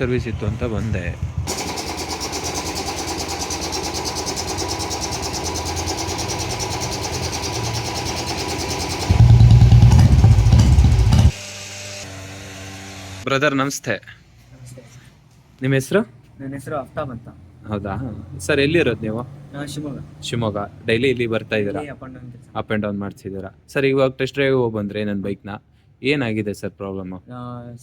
Service ಇತ್ತು ಅಂತ ಬಂದೆ. ಬ್ರದರ್ ನಮಸ್ತೆ. ನಿಮ್ಮ ಹೆಸರು? ನನ್ನ ಹೆಸರು ಅಫ್ತಾಬ್ ಅಂತ. ಹೌದಾ? ಸರ್ ಎಲ್ಲಿರೋದು ನೀವು? ನಾನು ಶಿವಮೊಗ್ಗ. ಶಿವಮೊಗ್ಗ. ಡೈಲಿ ಇಲ್ಲಿ ಬರ್ತಾ ಇದ್ದೀರಾ? ಅಪ್ ಅಂಡ್ ಡೌನ್ ಮಾಡ್ತಿದ್ದೀರಾ? ಸರ್ ಇವಾಗ ಟೆಸ್ಟ್ ಡ್ರೈವ್ ಹೋಗಿ ಬಂದ್ರೆ ನನ್ನ ಬೈಕ್ನ ಏನಾಗಿದೆ ಸರ್ ಪ್ರಾಬ್ಲಮ್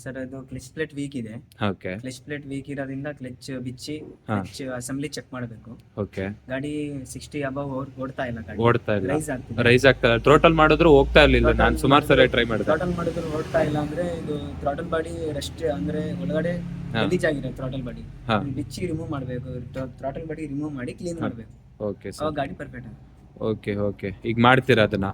ಸರ್ ಅದು ಕ್ಲಚ್ ಪ್ಲೇಟ್ ವೀಕ್ ಇದೆ. ಓಕೆ ಕ್ಲಚ್ ಪ್ಲೇಟ್ ವೀಕ್ ಇರೋದ್ರಿಂದ ಕ್ಲಚ್ ಬಿಚ್ಚಿ. ಕ್ಲಚ್ ಅಸೆಂಬ್ಲಿ ಚೆಕ್ ಮಾಡಬೇಕು. ಓಕೆ ಗಾಡಿ ಸಿಕ್ಸ್ಟಿ ಅಬವ್ ಓಡ್ತಾ ಇಲ್ಲ ಗಾಡಿ. ಓಡ್ತಾ ಇಲ್ಲ. ರೈಸ್ ಆಗ್ತಾ ರೈಸ್ ಆಗ್ತಾ ಟೋಟಲ್ ಮಾಡಿದ್ರು ಹೋಗ್ತಾ ಇರ್ಲಿಲ್ಲ. ನಾನು ಸುಮಾರು ಸರಿ ಟ್ರೈ ಮಾಡಿದೆ. ಟೋಟಲ್ ಮಾಡಿದ್ರು ಓಡ್ತಾ ಇಲ್ಲ ಅಂದ್ರೆ ಇದು ಥ್ರಾಟಲ್ ಬಾಡಿ ರೆಸ್ಟ್ ಅಂದ್ರೆ ಒಳಗಡೆ. ಗಲೀಜಾಗಿರೋ ಥ್ರಾಟಲ್ ಬಾಡಿ ಬಿಚ್ಚಿ ರಿಮೂವ್ ಮಾಡಬೇಕು. ಥ್ರಾಟಲ್ ಬಾಡಿ ರಿಮೂವ್ ಮಾಡಿ ಕ್ಲೀನ್. ಮಾಡಬೇಕು. ಓಕೆ ಸರ್ ಗಾಡಿ ಪರ್ಫೆಕ್ಟ್ ಓಕೆ ಓಕೆ ಈಗ ಮಾಡ್ತೀರಾ ಅದನ್ನ?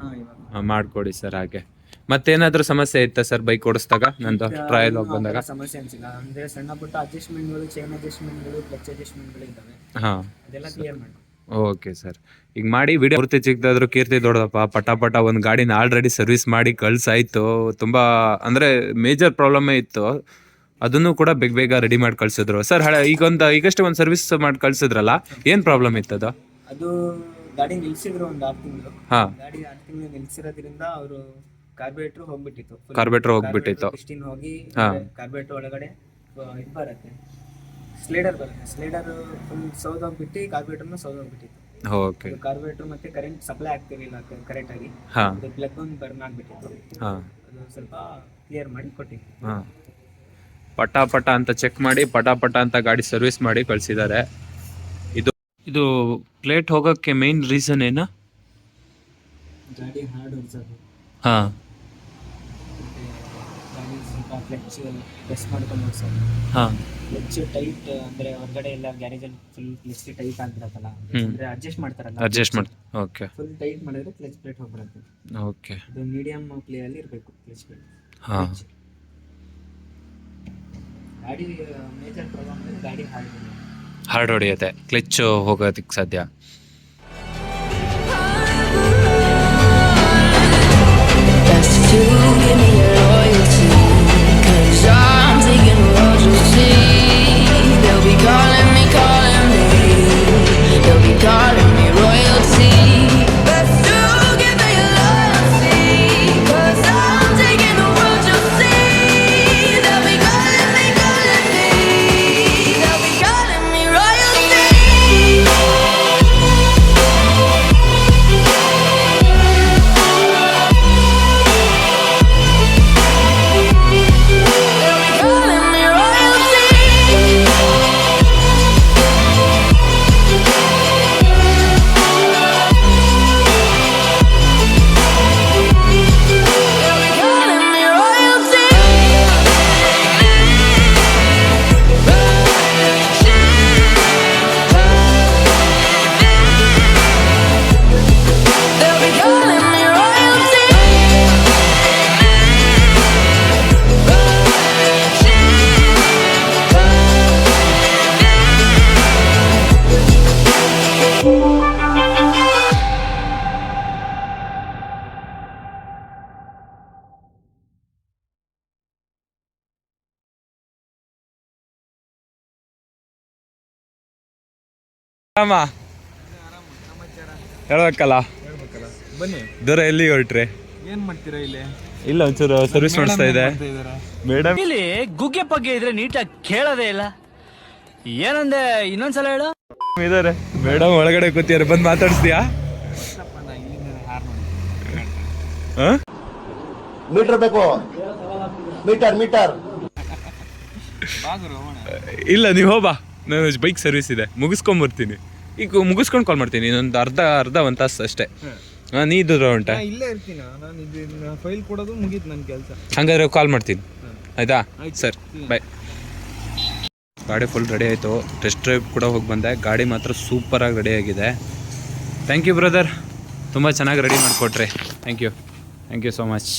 ಮಾಡ್ಕೊಡಿ ಸರ್ ಹಾಗೆ. ಮತ್ತೇನಾದ್ರೂ ಸಮಸ್ಯೆ ಇತ್ತಾ ಸರ್ ಬೈಕ್ ಓಡಿಸಿದಾಗ? ನಂದು ಟ್ರಯಲ್ ಹೋಗಿ ಬಂದಾಗ? ಸಮಸ್ಯೆ ಅನ್ಸಿಲ್ಲ ಅಂದ್ರೆ ಸಣ್ಣ ಪುಟ್ಟ ಅಡ್ಜಸ್ಟ್ಮೆಂಟ್ಗಳು ಚೈನ್ ಅಡ್ಜಸ್ಟ್ಮೆಂಟ್ಗಳು ಕ್ಲಚ್ ಅಡ್ಜಸ್ಟ್ಮೆಂಟ್ಗಳು ಇದ್ದಾವೆ. ಹಾ. ಅದೆಲ್ಲ ಕ್ಲಿಯರ್ ಮಾಡಿ ಓಕೆ ಸರ್. ಈಗ ಮಾಡಿ ವಿಡಿಯೋ ಪೂರ್ತಿ ಚಿಕ್ಕದಾದ್ರು ಕೀರ್ತಿ ದೊಡ್ಡದಪ್ಪ. ಪಟ ಪಟ ಒಂದು ಗಾಡಿನ ಆಲ್ರೆಡಿ ಸರ್ವಿಸ್ ಮಾಡಿ ಕಳ್ಸಾಯ್ತು. ತುಂಬ ಅಂದರೆ ಮೇಜರ್ ಪ್ರಾಬ್ಲಮ್ಮೇ ಇತ್ತು. ಅದನ್ನು ಕೂಡ ಬೇಗ ಬೇಗ ರೆಡಿ ಮಾಡಿ ಕಳ್ಸಿದ್ರು. ಸರ್ ಹಳೆ ಈಗೊಂದು ಈಗಷ್ಟೇ ಒಂದು ಸರ್ವಿಸ್ ಮಾಡಿ ಕಳ್ಸಿದ್ರಲ್ಲ? ಏನು ಪ್ರಾಬ್ಲಮ್ ಇತ್ತು ಅದು ಗಾಡಿ ನಿಲ್ಸಿದ್ರು ಒಂದು ಆರು ತಿಂಗಳು. ಹಾಂ. ಗಾಡಿ ಆರು ತಿಂಗಳು ನಿಲ್ಸಿರೋದ್ರಿಂದ ಅವರು ಕಾರ್ಬೇಟ್ರ್ ಹೋಗ್ಬಿಟ್ಟಿತ್ತು. ಕಾರ್ಬೇಟ್ರ್ ಹೋಗ್ಬಿಟ್ಟಿತ್ತು. ಪಿಸ್ಟಿನ್ ಹೋಗಿ ಹಾ. ಕಾರ್ಬೇಟ್ರ್ ಒಳಗಡೆ ಆ, ಇದು ಬರುತ್ತೆ. ಸ್ಲೇಡರ್ ಬರುತ್ತೆ. ಸ್ಲೇಡರ್ ಫುಲ್ ಸೌದೋಗ್ಬಿಟ್ಟು ಕಾರ್ಬೇಟ್ರನ್ನ ಸೌದೋಗ್ಬಿಟ್ಟಿತ್ತು ಓಕೆ ಅದು ಕಾರ್ಬೇಟ್ರ್ ಮತ್ತೆ ಕರೆಂಟ್ ಸಪ್ಲೈ ಆಗ್ತಿರ್ಲಿಲ್ಲ ಕರೆಕ್ಟ್ ಆಗಿ. ಹಾಂ. ಅದು ಪ್ಲಗ್ ಒಂದು ಬರ್ನ್ ಆಗ್ಬಿಟ್ಟಿತ್ತು. ಹಾಂ. ಅದು ಸ್ವಲ್ಪ ಕ್ಲಿಯರ್ ಮಾಡಿ ಕೊಟ್ಟಿದ್ವಿ ಹಾಂ. ಪಟ ಪಟ ಅಂತ ಚೆಕ್ ಮಾಡಿ ಪಟ ಪಟ ಅಂತ ಗಾಡಿ ಸರ್ವಿಸ್ ಮಾಡಿ ಕಳಿಸಿದ್ದಾರೆ. ಇದು ಇದು ಪ್ಲೇಟ್ ಹೋಗೋಕ್ಕೆ ಮೇನ್ ರೀಸನ್ ಏನು? ಗಾಡಿ ಹಾರ್ಡ್ ಹೊಡ್ಸೋದು ಹಾಂ. ಕ್ಲಚ್ ಪ್ರೆಸ್ ಮಾಡ್ಕೊಂಡು ಸರ್ ಹಾಂ. ಕ್ಲಚ್ ಟೈಟ್ ಅಂದ್ರೆ ಹೊರಗಡೆ ಎಲ್ಲ ಗ್ಯಾರೇಜ್ ಅಲ್ಲಿ ಫುಲ್ ಕ್ಲಚ್ ಟೈಟ್ ಆಗಿರತ್ತಲ್ಲ ಹ್ಮ್. ಅಂದ್ರೆ ಅಡ್ಜಸ್ಟ್ ಮಾಡ್ತಾರಲ್ಲ ಅಡ್ಜಸ್ಟ್ ಮಾಡಿ ಓಕೆ ಫುಲ್ ಟೈಟ್ ಮಾಡಿದ್ರೆ ಕ್ಲಚ್ ಪ್ಲೇಟ್ ಹೋಗ್ಬಿಡುತ್ತೆ. ಓಕೆ ಅದು ಮೀಡಿಯಂ ಪ್ಲೇ ಅಲ್ಲಿ ಇರಬೇಕು ಕ್ಲಚ್ ಪ್ಲೇಟ್ ಹಾಂ. ಗಾಡಿ ಮೇಜರ್ ಪ್ರಾಬ್ಲಮ್ ಅಂದ್ರೆ ಗಾಡಿ ಹಾರ್ಡ್ ಹಾರ್ಡ್ ಹೊಡೆಯುತ್ತೆ. ಕ್ಲಚ್ ಹೋಗೋದಕ್ಕೆ ಸಾಧ್ಯ. ಆರಾಮ ಹೇಳ್ಬೇಕಲ್ಲ? ಹೇಳ್ಬೇಕಲ್ಲ. ಬನ್ನಿ. ದೂರ ಎಲ್ಲಿ ಹೊರಟ್ರಿ? ಏನ್ ಮಾಡ್ತೀರಾ ಇಲ್ಲಿ? ಇಲ್ಲ ಒಂಚೂರು ಸರ್ವಿಸ್ ಮಾಡಿಸ್ತಾ ಇದೆ. ಮೇಡಮ್. ಇಲ್ಲಿ ಗುಗ್ಗೆ ಪಗ್ಗೆ ಇದ್ರೆ ನೀಟಾಗಿ ಕೇಳೋದೇ ಇಲ್ಲ. ಏನಂದೆ ಇನ್ನೊಂದ್ಸಲ ಹೇಳು. ಇದಾರೆ. ಮೇಡಮ್ ಒಳಗಡೆ ಕೂತಿಯಾರ ಬಂದು ಮಾತಾಡಿಸ್ತೀಯಾ? ಹಾ? ಮೀಟರ್ ಬೇಕು. Meter meter. ಇಲ್ಲ ನೀವು ಹೋಬಾ ನಾನು ಬೈಕ್ ಸರ್ವಿಸ್ ಇದೆ. ಮುಗಿಸ್ಕೊಂಬರ್ತೀನಿ ಈಗ ಮುಗಿಸ್ಕೊಂಡು ಕಾಲ್ ಮಾಡ್ತೀನಿ. ಇನ್ನೊಂದು ಅರ್ಧ ಅರ್ಧ ಒಂದು ತಾಸು ಅಷ್ಟೇ. ಹಾಂ. ನೀ ದೂರ ಉಂಟಾ? ಇಲ್ಲೇ ಇರ್ತೀನಿ? ನಾನು ಇದನ್ನ ಫೈಲ್ ಕೊಡೋದು ಮುಗೀತು ನನ್ನ ಕೆಲಸ. ಹಂಗಾದ್ರೆ ಕಾಲ್ ಮಾಡ್ತೀನಿ. ಆಯ್ತಾ? ಸರ್. ಬಾಯ್ ಗಾಡಿ ಫುಲ್ ರೆಡಿ ಆಯಿತು. ಟೆಸ್ಟ್ ಡ್ರೈವ್ ಕೂಡ ಹೋಗಿ ಬಂದೆ. ಗಾಡಿ ಮಾತ್ರ ಸೂಪರಾಗಿ ರೆಡಿ ಆಗಿದೆ. ಥ್ಯಾಂಕ್ ಯು ಬ್ರದರ್ ತುಂಬ ಚೆನ್ನಾಗಿ ready ಮಾಡಿಕೊಟ್ರಿ. Thank you thank you so much